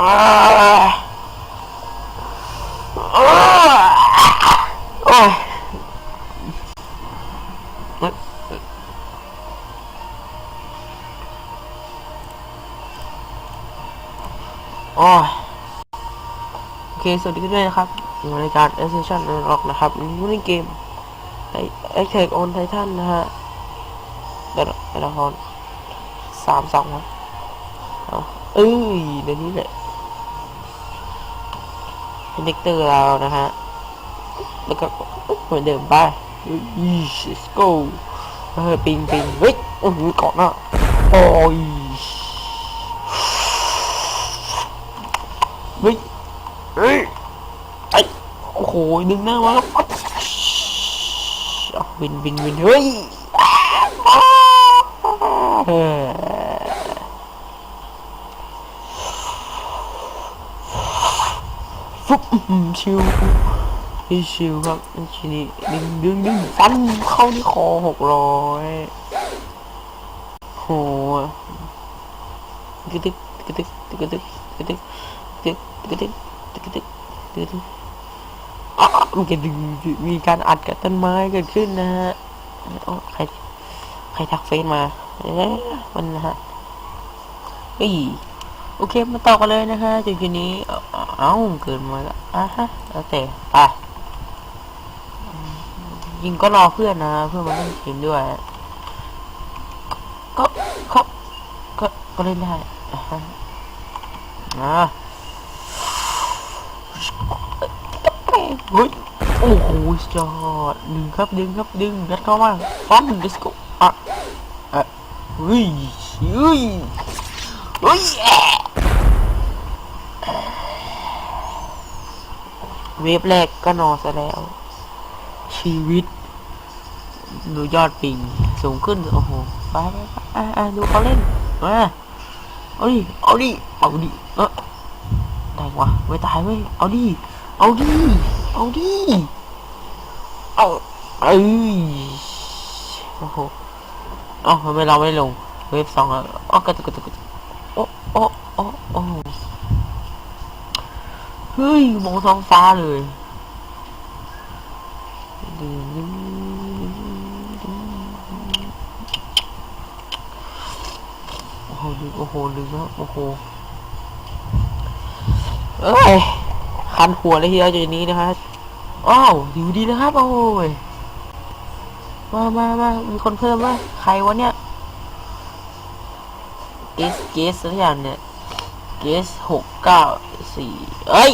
โอ้ยโอ้โอเค สวัสดีด้วยนะครับรายการ a s c e n s i o n Rock นะครับอยู่ในเกมไอเทคออนไททันนะฮะเดละครสามสองครับเอ้ยเดี๋ยวนี้แหละ เป็นเด็กเตอร์เรานะฮะ แล้วก็เหมือนเดิมไปอุ้ย let's go เฮ้ยปิงปิงเฮ้ยโอ้โหเกาะหน้าโอ้ยเฮ้ยเฮ้ยไอโอ้โหดึงหน้ามาแล้วปั๊บเอาวินวินวินเฮ้ย ออฟุบอื้อหือชิวพี่ชิวครับทีนี้ดึงดึงดึงฟันเข้าที่คอหกร้อยโหกระตึกกระตึกกระตึกกระตึกกระตึกกระตึกกระตึกกระตึกดึกอะมันจะดึงมีการอัดกับต้นไม้เกิดขึ้นนะฮะอ๋อใครใครทักเฟซมาเอ๊ะมันนะฮะเฮ้ย โอเค มาต่อกันเลยนะฮะจุดนี้ เอ้าเอ้าเกินมาแล้วอะฮะแล้วแต่ไปยิงก็รอเพื่อนนะ เพื่อนมาเล่นเกมด้วย ก็ก็ก็ก็เล่นได้อะฮะนะเฮ้ยโอ้โหจอดดึงครับดึงครับดึงยัดเข้ามาฟันดิสโก้อะอะเฮ้ยเฮ้ยเฮ้ยแอะ เวฟแรกก็นอนซะแล้ว ชีวิต ดูยอดปิงสูงขึ้น โอ้โห ไปไปไปดูเขาเล่น มาเอาดิ เอาดิ เอาดิ เออได้วะไม่ตายเว้ย เอาดิ เอาดิ เอาดิ เอาเอ้ยโอ้โหเอ้าทำไมเราไม่ลง เวฟสองอะอ๋อกระตุกกระตุกกระตุกโอ้โอ้โอ้โอ้ เฮ้ยมองท้องฟ้าเลยโอ้โหดึงโอ้โหดึงแล้วโอ้โหเอ้ยคันหัวเลยทีเดียวจุดนี้นะฮะอ้าวอยู่ดีนะครับโอ้ยมามามามีคนเพิ่มไหมใครวะเนี่ยเกสเกสสักอย่างเนี่ย เกสหกเก้าสี่เอ้ย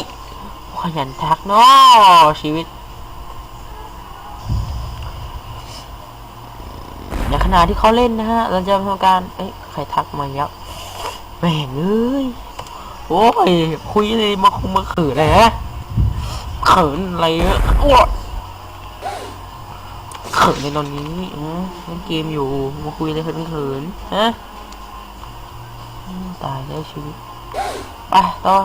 ขยันทักเนาะชีวิต ในขณะที่เขาเล่นนะฮะ เราจะทำการ เอ้ย ใครทักมายับแม่งเอ้ย โอ้ย คุยเลยมาคงมาเขินเลยฮะเขินอะไรอะโอ้ยเขินในตอนนี้อืมเล่นเกมอยู่ มาคุยอะไรเขินเขินฮะตายแล้วชีวิต ไปต่อ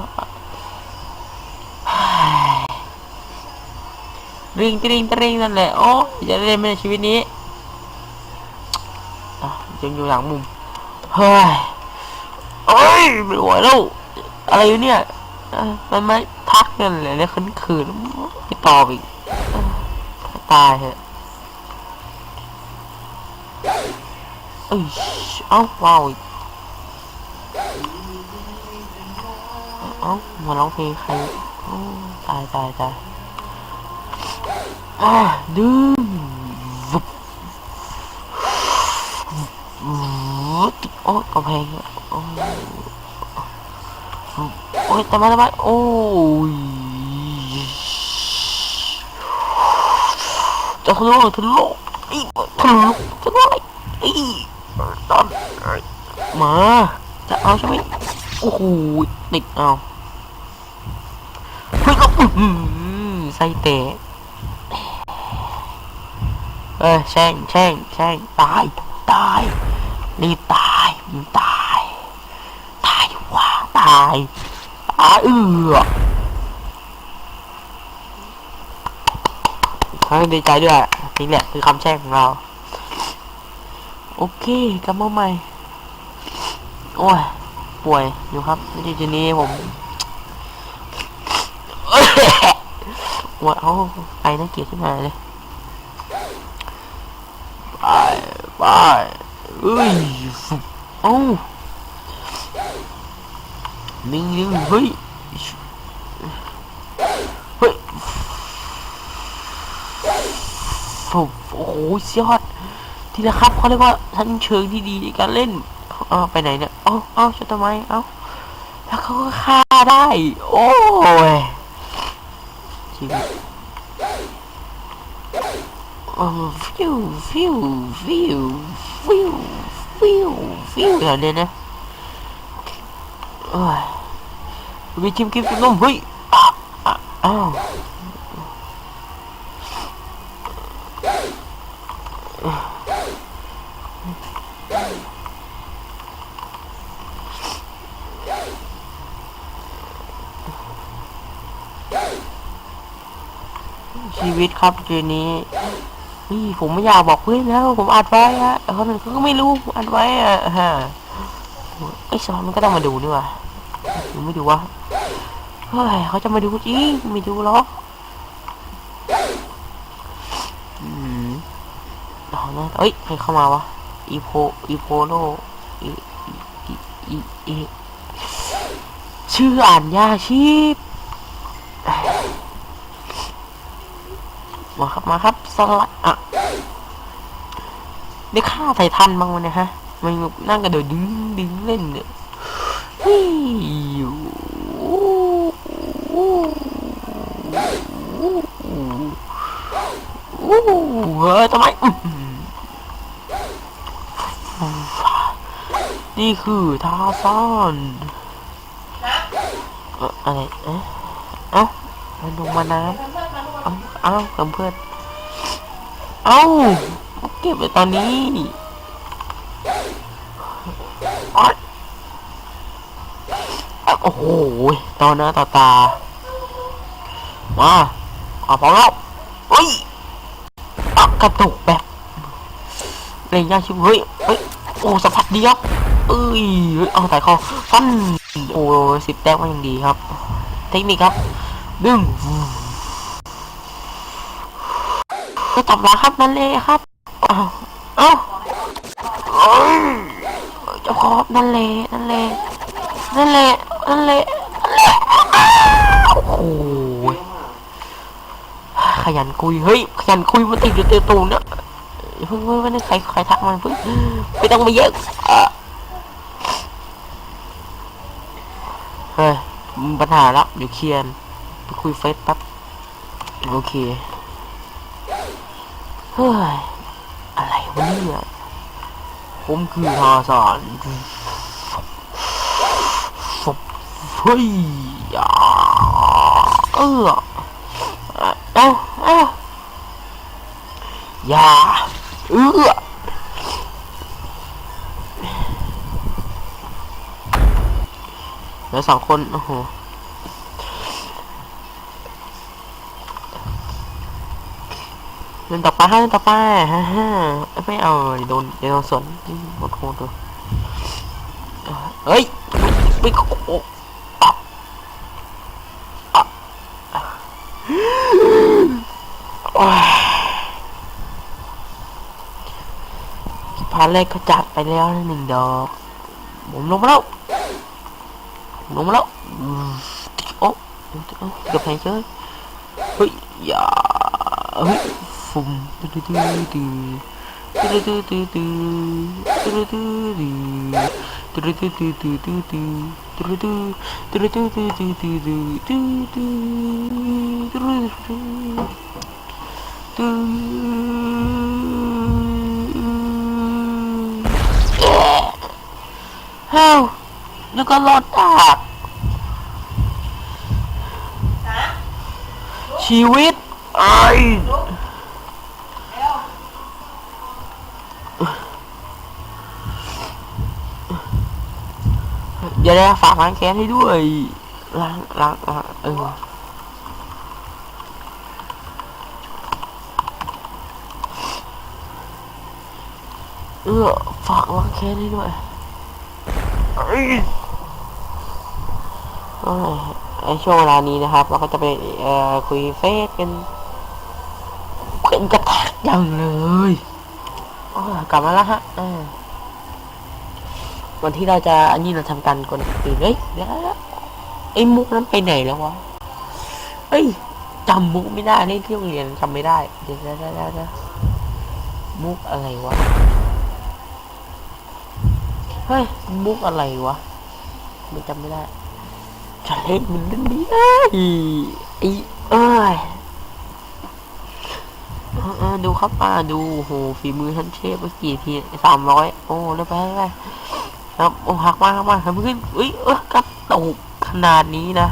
ริงตริงตริงนั่นแหละโอ้ยจะเล่นไหมในชีวิตนี้ยังอยู่หลังมุมเฮ้ยเอ้ยไม่ไหวแล้วอะไรอยู่เนี่ยมันไม่ทักกันเลยเนี่ยขึ้นขืนไม่ตอบอีกตายเหอะเอ้ยเอ้าว้าวอีก เอ้ามาร้องเพลงใครตายตายตายดื้อโอ้ยกำแพงโอ้ยโอ้ยทำไมทำไมโอ้ยจะทะลุทะลุอีทะลุทะลุอีตอนมาจะเอาใช่ไหมโอ้โหติดเอา ไส้เตะเออแช่งแช่งแช่งตายตายรีบตายมึงตาย ตายดีกว่าตายตายเอือให้ดีใจด้วยนี่แหละคือคำแช่งของเรา โอเคกลับมาใหม่ โอ้ย ป่วยอยู่ครับในจุดนี้ผม ว่าเอาไปนักเกียดขึ้นมาเลยไปไปเอ้ยเอ้านิ่งนิ่งเฮ้ยเฮ้ยโอ้โหยอดทีละครับเขาเรียกว่าทั้งเชิงที่ดีในการเล่นเอาไปไหนเนี่ยเอาเอาจะทำไมเอาแล้วเขาก็ฆ่าได้ โอ้ย aqui. Oh, viu, viu, viu, viu, viu, viu, olha, né? Oh, o time que não foi. Ah, ah, ah. Oh. ชีวิตครับเกมนี้นี่ผมไม่อยากบอกเพื่อนแล้ว ผมอัดไว้ฮะเขาเขาก็ไม่รู้ผมอัดไว้อะฮะไอ้ซอมันก็ต้องมาดูนี่วะดูไม่ดูวะเฮ้ยเขาจะมาดูจริงไม่ดูหรอกอืมเอานะเอ้ยใครเข้ามาวะอีโพอีโพโลอีอีอีชื่ออ่านยาชีพ มาครับมาครับสไลด์อะได้ฆ่าไททันบ้างวะเนี่ยฮะมันนั่งกระโดดดิ้งดิ้งเล่นเนี่ยวิ่อยู่เฮ้ยทำไมนี่คือท่าซ่อนอะไรเอ๊ะเอ้ามันลงมาน้ำ เอ้าคำเพื่อนเอ้าเก็บไปตอนนี้โอ้โหตอนหน้าตาตา มาเอาพอแล้วเฮ้ยกระตุกแบบเร่งยากชิบเฮ้ยเฮ้ยโอ้สัมผัสดีครับเอ้ยเอาแต่คอฟันโอ้สิบแต้มก็ยังดีครับ เทคนิคครับดึง คือกลับมาครับนันเลยครับอ้าวเอ้าเจ้าครับนั่นเลยนั่นเลยนั่นเลยนั่นเลยโอ้ยขยันคุยเฮ้ยขยันคุยมาติดอยู่เตะตูนเนอะเพิ่งเพิ่งใครใครทักมันเพิ่งไม่ต้องมาเยอะเฮ้ยปัญหาแล้วเดี๋เคียนไปคุยเฟซแป๊บโอเค เฮ้ย อะไรวะเนี่ย ผมคือทาสานเฮ้ยเออเอ้าเอ้าอย่าเออแล้วสองคน โอ้โห เดินต่อไปให้ต่อไปฮ่าฮ่าไม่เอาโดนโดนสวนหมดโคตรเฮ้ยไม่โคพาร์ทแรกเขาจัดไปแล้วหนึ่งดอกผมลงมาแล้วลงมาแล้วโอ้เกือบแพงเชยเฮ้ยอย่า seven อดตากชีวิตได้ฝากล้างแค้นให้ด้วยล้างล้างเออเออฝากล้างแค้นให้ด้วยเอ้ยเอ้ยในช่วงเวลานี้นะครับ เราก็จะไปเอ่อคุยเฟซกันเป็นกระทักอย่างเลยอ้อกลับมาแล้วฮะ อ่าวันที่เราจะอันนี้เราทำการกดตื่นเฮ้ยเดี๋ยวไอ้มุกนั้นไปไหนแล้ววะเฮ้ยจำมุกไม่ได้เล่นที่โรงเรียนจำไม่ได้เดี๋ยวเดี๋ยวเดี๋ยวเดี๋ยวมุกอะไรวะเฮ้ยมุกอะไรวะมันจำไม่ได้จะเล่นมันเล่นไม่ได้ไอ้เอ้ยดูครับมาดูโหฝีมือท่านเชฟเมื่อกี้ทีสามร้อยโอ้เรียบร้อยแล้ว ครับโอ้หักมาหักมาทำขึ้นอุ้ยเออกระตุกขนาดนี้นะ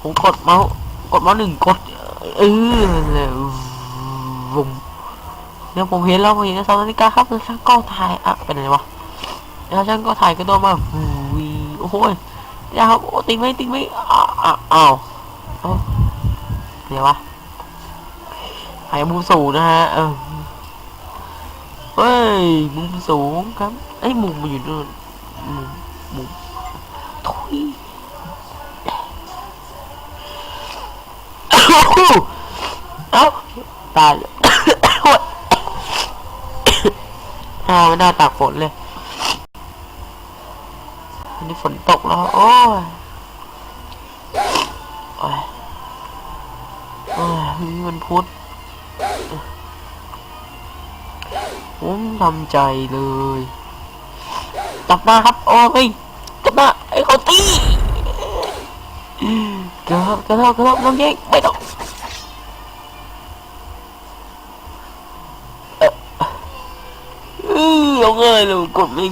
ผมกดเมาส์กดเมาส์หนึ่งกด เออวุมเดี๋ยวผมเห็นแล้วผมเห็นแล้วสองนาฬิกาครับช่างกล้องถ่ายอะเป็นไงวะแล้วช่างกล้องถ่ายก็โดนมาวีโอ้โหยเดี๋ยวครับโอ้ติงไม่ติงไม่อ้าวอ้าวเอาเดี๋ยววะหายมุมสูนะฮะเออ เฮ้ยมุมสูงครับไอ้มุมมันอยู่นู่นมุมมุมทุยเอ้าตายเลยอ้าวไม่น่าตากฝนเลยอันนี้ฝนตกแล้วโอ้ยโอ้ยโอ้ยมันพุทธ ผมทำใจเลยจับมาครับ โอ้ยจับมาไอ้เขาตีกระทบกระทบกระทบน้องแยกไม่ต้องเออเอาเงยเลยกดไม่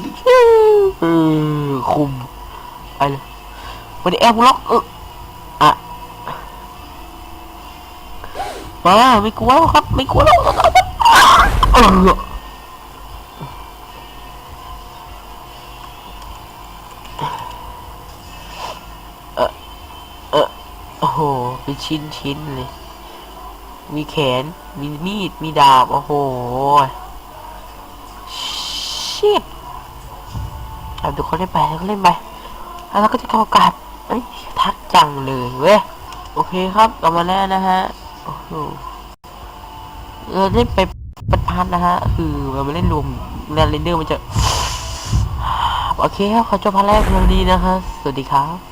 เออคุมไปเลยไม่ได้แอบล็อกเอออะมาไม่กลัวครับ ไม่กลัวแล้วเอออเออโอ้โห เป็นชิ้นชิ้นเลย มีแขน มีมีด มีดาบ โอ้โหชิตเอาดูเขาเล่นไปแล้วก็เล่นไป แล้วเราก็จะเข้ากับเอ้ยทักจังเลยเว้ย โอเคครับกลับมาแล้วนะฮะ โอ้โหเราเล่นไปเป็นพันนะฮะ คือเราไม่เล่นรวมแรนเรนเดอร์มันจะ โอเคครับ ขอจบพันแรกเพียงนี้นะคะสวัสดีครับ